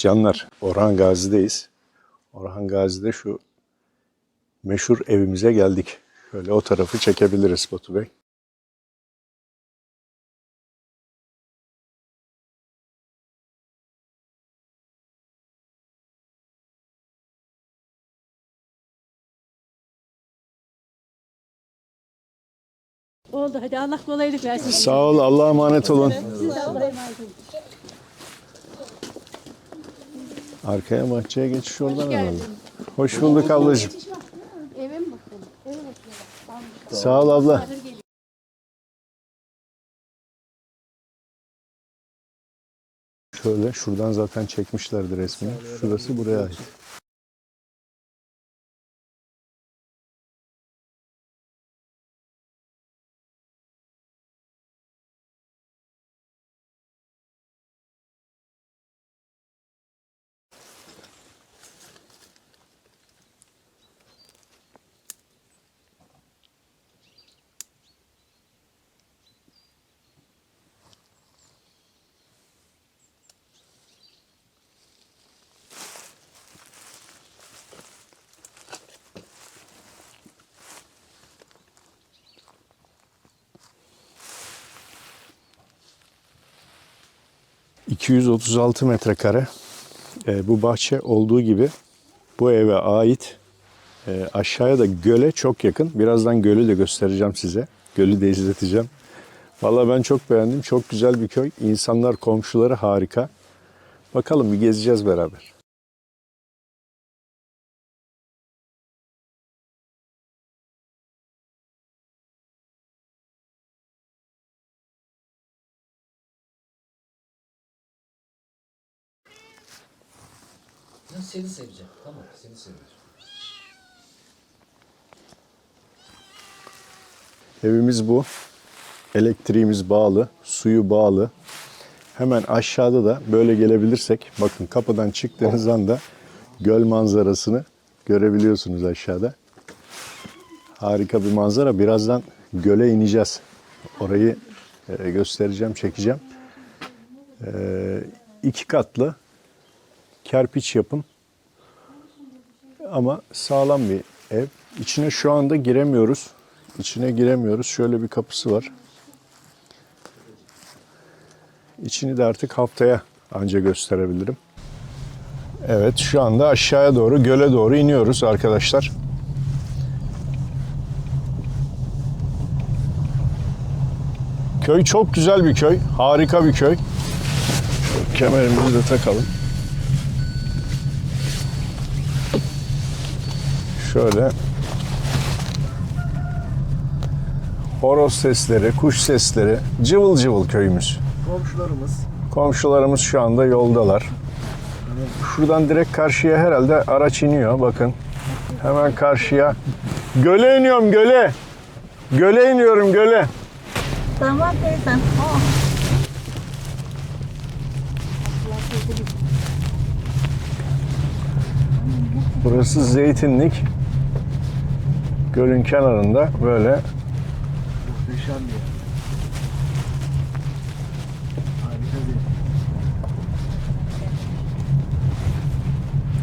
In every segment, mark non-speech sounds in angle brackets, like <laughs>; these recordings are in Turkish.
canlar Orhan Gazi'deyiz. Orhan Gazi'de şu meşhur evimize geldik. Şöyle o tarafı çekebiliriz Batu Bey. Oldu hadi Allah kolaylık versin. Sağ ol Allah'a emanet olun. Siz de Allah'a emanet olun. Arkaya bahçeye geçiş oradan herhalde. Hoş bulduk ablacığım. Eve mi bakalım? Eve bakalım. Sağ ol abla. Şöyle şuradan zaten çekmişlerdi resmini. Şurası buraya ait. ...236 metrekare. Ee, bu bahçe olduğu gibi bu eve ait. Ee, aşağıya da göle çok yakın. Birazdan gölü de göstereceğim size. Gölü de izleteceğim. Vallahi ben çok beğendim. Çok güzel bir köy. İnsanlar, komşuları harika. Bakalım bir gezeceğiz beraber. Seni seveceğim. Tamam seni seviyorum. Evimiz bu. Elektriğimiz bağlı, suyu bağlı. Hemen aşağıda da böyle gelebilirsek, bakın kapıdan çıktığınız anda göl manzarasını görebiliyorsunuz aşağıda. Harika bir manzara. Birazdan göle ineceğiz. Orayı e, göstereceğim, çekeceğim. E, iki katlı kerpiç yapım ama sağlam bir ev. İçine şu anda giremiyoruz. İçine giremiyoruz. Şöyle bir kapısı var. İçini de artık haftaya anca gösterebilirim. Evet şu anda aşağıya doğru göle doğru iniyoruz arkadaşlar. Köy çok güzel bir köy. Harika bir köy. Şu kemerimizi de takalım. Şöyle horoz sesleri, kuş sesleri, cıvıl cıvıl köyümüz. Komşularımız Komşularımız şu anda yoldalar. Şuradan direkt karşıya herhalde araç iniyor bakın. Hemen karşıya. Göle iniyorum göle. Göle iniyorum göle. Tamam teyzem. Burası zeytinlik. Gölün kenarında böyle muhteşem bir yer.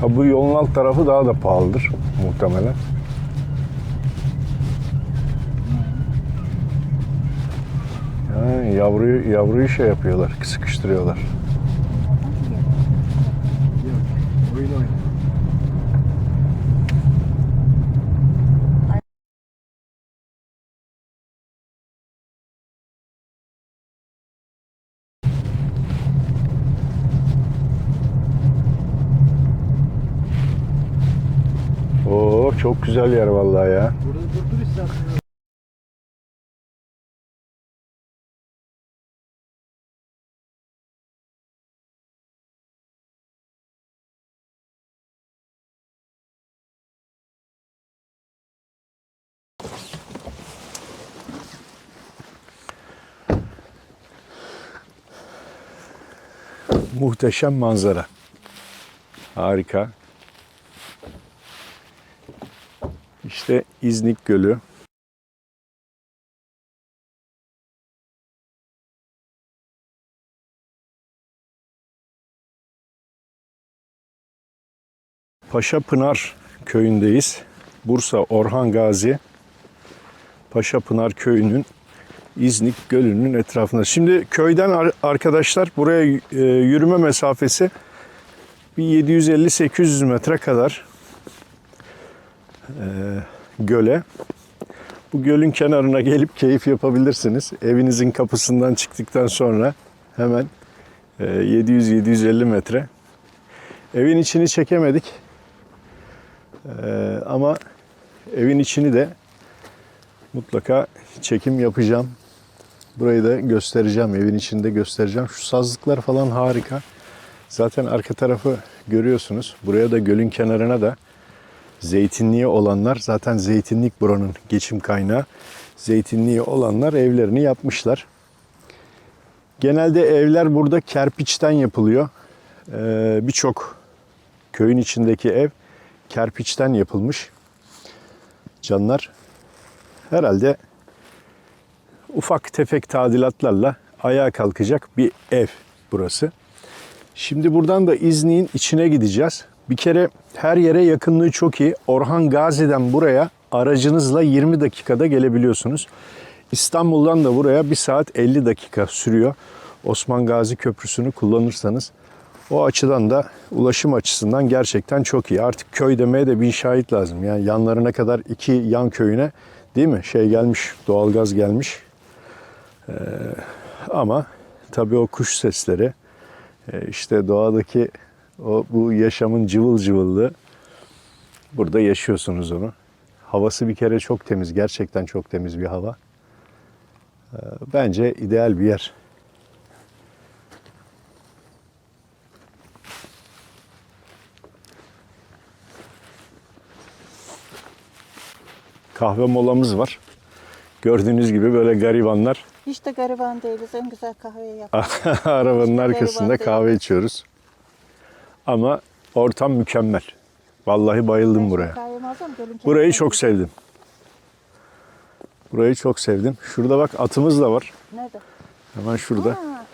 Ha bu yolun alt tarafı daha da pahalıdır muhtemelen. Yani yavruyu yavruyu şey yapıyorlar, sıkıştırıyorlar. Çok güzel yer vallahi ya. Burada durdur istersen. Muhteşem manzara. Harika. İşte İznik Gölü. Paşa Pınar köyündeyiz. Bursa Orhan Gazi Paşa Pınar köyünün İznik Gölü'nün etrafında. Şimdi köyden ar- arkadaşlar buraya e, yürüme mesafesi bir 750-800 metre kadar e, göle. Bu gölün kenarına gelip keyif yapabilirsiniz. Evinizin kapısından çıktıktan sonra hemen e, 700-750 metre. Evin içini çekemedik. E, ama evin içini de mutlaka çekim yapacağım. Burayı da göstereceğim. Evin içinde göstereceğim. Şu sazlıklar falan harika. Zaten arka tarafı görüyorsunuz. Buraya da gölün kenarına da zeytinliği olanlar zaten zeytinlik buranın geçim kaynağı. Zeytinliği olanlar evlerini yapmışlar. Genelde evler burada kerpiçten yapılıyor. Ee, Birçok köyün içindeki ev kerpiçten yapılmış. Canlar herhalde ufak tefek tadilatlarla ayağa kalkacak bir ev burası. Şimdi buradan da İznik'in içine gideceğiz. Bir kere her yere yakınlığı çok iyi. Orhan Gazi'den buraya aracınızla 20 dakikada gelebiliyorsunuz. İstanbul'dan da buraya 1 saat 50 dakika sürüyor. Osman Gazi Köprüsü'nü kullanırsanız. O açıdan da ulaşım açısından gerçekten çok iyi. Artık köy demeye de bin şahit lazım. Yani yanlarına kadar iki yan köyüne değil mi? Şey gelmiş, doğalgaz gelmiş. Ee, ama tabii o kuş sesleri, e, işte doğadaki o bu yaşamın cıvıl cıvıllığı burada yaşıyorsunuz onu. Havası bir kere çok temiz, gerçekten çok temiz bir hava. Ee, Bence ideal bir yer. Kahve molamız var. Gördüğünüz gibi böyle garibanlar Hiç de gariban değiliz. En güzel kahveyi <laughs> yap. Arabanın arkasında kahve içiyoruz. Ama ortam mükemmel. Vallahi bayıldım buraya. Burayı çok sevdim. Burayı çok sevdim. Şurada bak atımız da var. Nerede? Hemen şurada. Ha,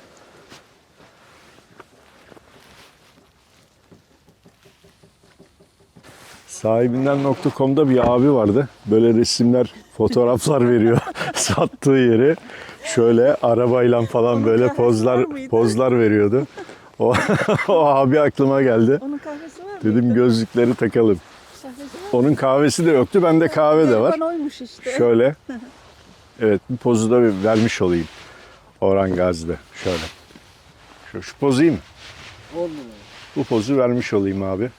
Sahibinden.com'da bir abi vardı. Böyle resimler, fotoğraflar veriyor <laughs> sattığı yeri. Şöyle arabayla falan böyle pozlar pozlar veriyordu. O, <laughs> o abi aklıma geldi. onun kahvesi var mı? Dedim gözlükleri takalım. Kahvesi var mı? Onun kahvesi de yoktu. Bende kahve de var. Oymuş işte. Şöyle. <laughs> Evet bu pozu da bir vermiş olayım. Orhan Gazi'de. Şöyle. Şu, şu pozu iyi mi? Bu pozu vermiş olayım abi.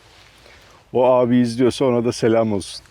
O abi izliyorsa ona da selam olsun.